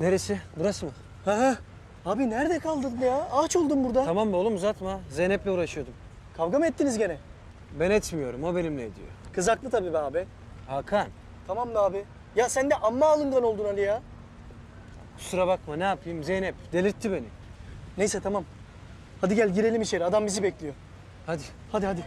Neresi? Burası mı? Ha ha. Abi nerede kaldın ya? Ağaç oldun burada. Tamam be oğlum uzatma. Zeynep'le uğraşıyordum. Kavga mı ettiniz gene? Ben etmiyorum, o benimle ediyor. Kız haklı tabii be abi. Hakan, Tamam be abi. Ya sen de amma alıngan oldun Ali ya. kusura bakma ne yapayım Zeynep delirtti beni. Neyse tamam. Hadi gel girelim içeri. Adam bizi bekliyor. Hadi. Hadi hadi.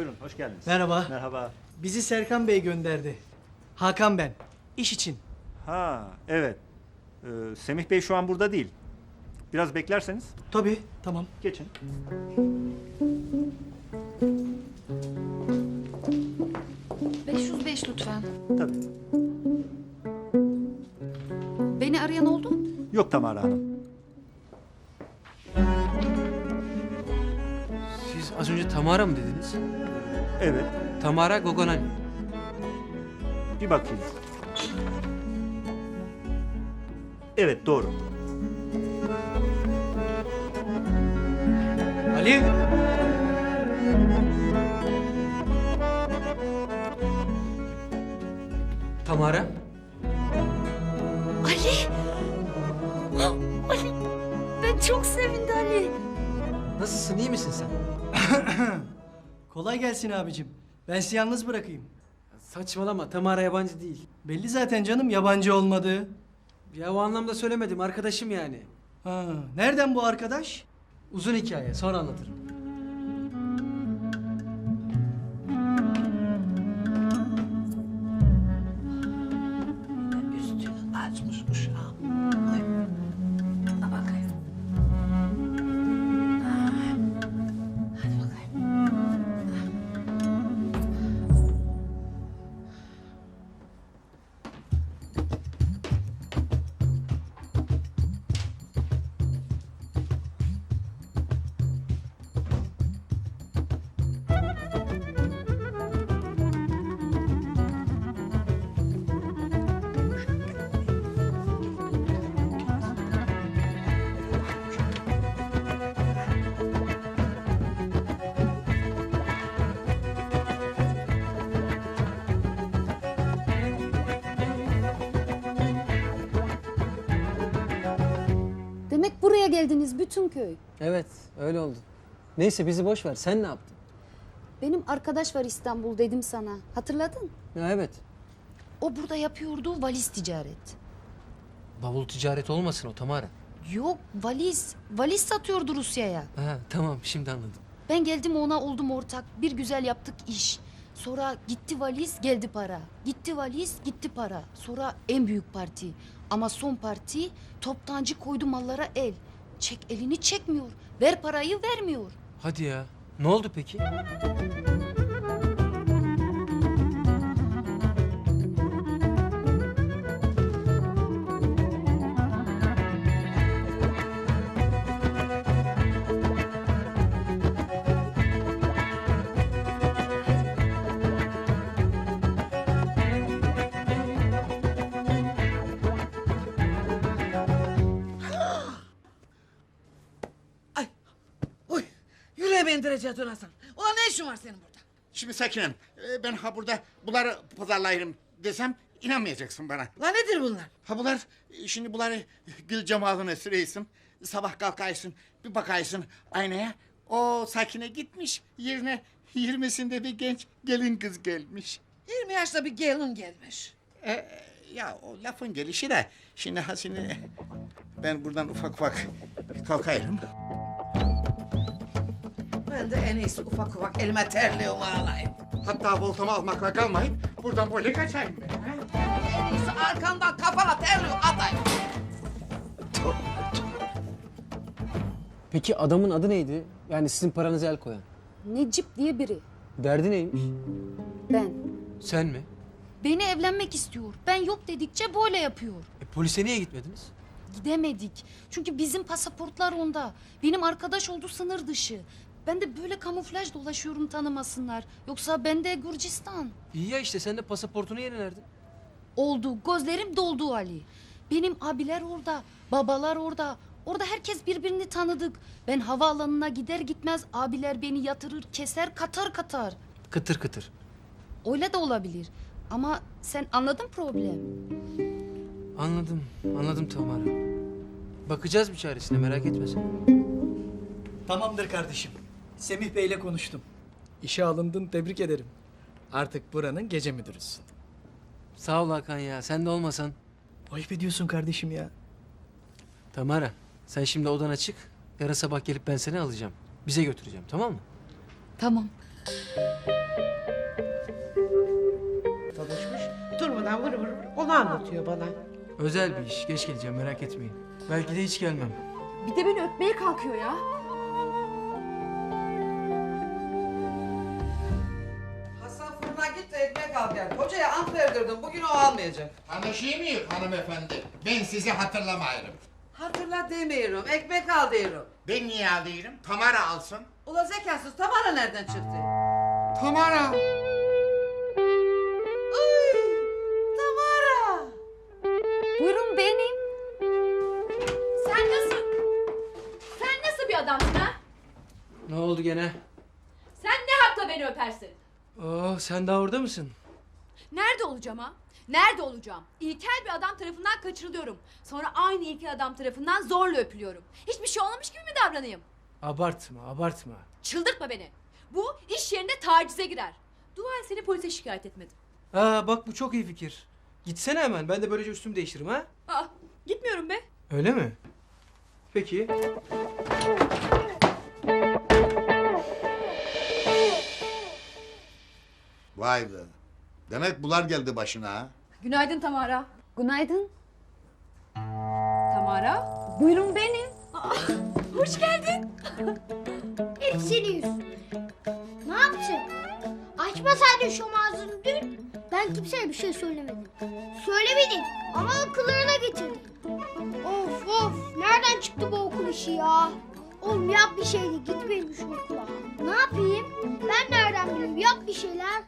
Buyurun, hoş geldiniz. Merhaba. Merhaba. Bizi Serkan Bey gönderdi. Hakan ben. İş için. Ha, evet. Ee, Semih Bey şu an burada değil. Biraz beklerseniz Tabii. Tamam. geçin. ...505 lütfen. Tabii. Beni arayan oldu? Yok Tamara Hanım. Az önce Tamara mı dediniz? Evet, Tamara Gogonan. bir bakayım. Evet, doğru. Ali! Tamara? Ali! Ali! Ben çok sevindim Ali. Nasılsın, iyi misin sen? Kolay gelsin abicim. Ben sizi yalnız bırakayım. Saçmalama, Tamara yabancı değil. Belli zaten canım yabancı olmadığı. Ya o anlamda söylemedim, arkadaşım yani. Ha, nereden bu arkadaş? Uzun hikaye, sonra anlatırım. Geldiniz bütün köy. Evet, öyle oldu. Neyse bizi boş ver, sen ne yaptın? Benim arkadaş var İstanbul dedim sana. Hatırladın? Ya evet, O burada yapıyordu valiz ticaret. bavul ticaret olmasın o Tamara. Yok valiz. Valiz satıyordu Rusya'ya. Ha, tamam, şimdi anladım. Ben geldim ona oldum ortak. Bir güzel yaptık iş. Sonra gitti valiz geldi para. Gitti valiz gitti para. Sonra en büyük parti. Ama son parti toptancı koydu mallara el. Çek elini çekmiyor. Ver parayı vermiyor. Hadi ya, ne oldu peki? İndireceksin Hasan. Ulan ne işin var senin burada? Şimdi Sakinem, e, ben ha burada bunları pazarlayırım desem inanmayacaksın bana. Lan nedir bunlar? Ha bunlar, e, şimdi bunları gül cemalına süreysin. Sabah kalkaysın, bir bakaysın aynaya. O Sakine gitmiş, yerine yirmisinde bir genç gelin kız gelmiş. 20 yaşta bir gelin gelmiş. E, ya o lafın gelişi de, şimdi ha şimdi ben buradan ufak ufak kalkayım. Ben de en iyisi ufak ufak elime terliğimi alayım. Hatta voltamı almakla kalmayıp buradan böyle kaçayım ben. ha? En iyisi arkandan kafana terliği atayım. Peki adamın adı neydi? Yani sizin paranıza el koyan. Necip diye biri. Derdi neymiş? Ben. Sen mi? Beni evlenmek istiyor. Ben yok dedikçe böyle yapıyor. E, polise niye gitmediniz? Gidemedik. Çünkü bizim pasaportlar onda. Benim arkadaş oldu sınır dışı. Ben de böyle kamuflaj dolaşıyorum tanımasınlar. Yoksa ben de Gürcistan. İyi ya işte sen de pasaportunu yenilerdin. Oldu. Gözlerim doldu Ali. Benim abiler orada, babalar orada. Orada herkes birbirini tanıdık. Ben havaalanına gider gitmez abiler beni yatırır, keser, katar katar. Kıtır kıtır. Öyle de olabilir. Ama sen anladın problem. Anladım, anladım Tamara. Bakacağız bir çaresine merak etme sen. Tamamdır kardeşim. Semih Bey'le konuştum. İşe alındın tebrik ederim. Artık buranın gece müdürüsün. Sağ ol Hakan ya, sen de olmasan. Ayıp ediyorsun kardeşim ya. Tamara, sen şimdi odana çık. Yarın sabah gelip ben seni alacağım. Bize götüreceğim, tamam mı? Tamam. Tanışmış. Durmadan vır vır vır onu anlatıyor bana. Özel bir iş, geç geleceğim merak etmeyin. Belki de hiç gelmem. Bir de beni öpmeye kalkıyor ya. Al gel. Hocaya ant verdirdim. Bugün o almayacak. Tanışayım mı hanımefendi? Ben sizi hatırlamayırım. Hatırla demiyorum. Ekmek al diyorum. Ben niye alayım? Tamara alsın. Ula zekasız Tamara nereden çıktı? Tamara. Ay, Tamara. Buyurun benim. Sen nasıl? Sen nasıl bir adamsın ha? Ne oldu gene? Sen ne hakla beni öpersin? Oh, sen daha orada mısın? Nerede olacağım ha? Nerede olacağım? İlkel bir adam tarafından kaçırılıyorum. Sonra aynı ilkel adam tarafından zorla öpülüyorum. Hiçbir şey olmamış gibi mi davranayım? Abartma, abartma. Çıldırtma beni. Bu iş yerinde tacize girer. Dua et seni polise şikayet etmedim. Aa bak bu çok iyi fikir. Gitsene hemen, ben de böylece üstümü değiştiririm ha. Aa, gitmiyorum be. Öyle mi? Peki. Vay be. Demek bular geldi başına ha. Günaydın Tamara. Günaydın. Tamara? Buyurun benim. Hoş geldin. Hep senin yüzünden. Ne yaptın? Açmasaydın şu ağzını dün. Ben kimseye bir şey söylemedim. Söylemedin ama akıllarına getirdin. Of of nereden çıktı bu okul işi ya? Oğlum yap bir şeydi gitmeyin şu okula. Ne yapayım? Ben nereden bileyim yap bir şeyler.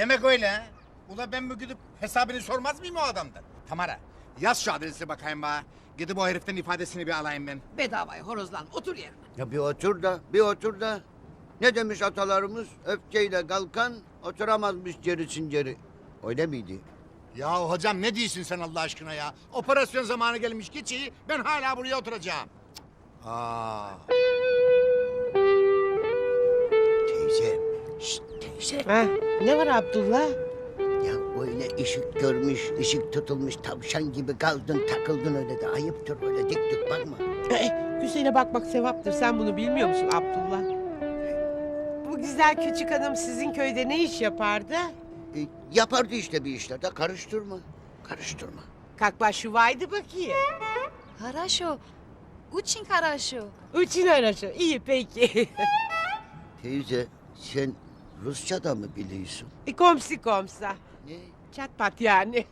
Demek öyle ha. Ula ben mi gidip hesabını sormaz mıyım o adamdan? Tamara yaz şu adresi bakayım bana. Gidip o heriften ifadesini bir alayım ben. Bedavaya horozlan. Otur yerine. Ya bir otur da, bir otur da. Ne demiş atalarımız? Öfkeyle kalkan oturamazmış gerisin geri. Öyle miydi? Ya hocam ne diyorsun sen Allah aşkına ya? Operasyon zamanı gelmiş geçiyi ben hala buraya oturacağım. Aa. Teyze, şşt teyze. Ha, ne var Abdullah? Ya öyle ışık görmüş, ışık tutulmuş tavşan gibi kaldın, takıldın öyle de. Ayıptır öyle dik dik bakma. Eh, Güzele bakmak sevaptır. Sen bunu bilmiyor musun Abdullah? Bu güzel küçük hanım sizin köyde ne iş yapardı? E, yapardı işte bir işlerde. Karıştırma, karıştırma. Kalk başuvaydı bakayım. Хорошо. Очень хорошо. Uçin araşı. İyi peki. Teyze, sen Rusça da mı biliyorsun? E, komsi komsa. Ne? Çat pat yani.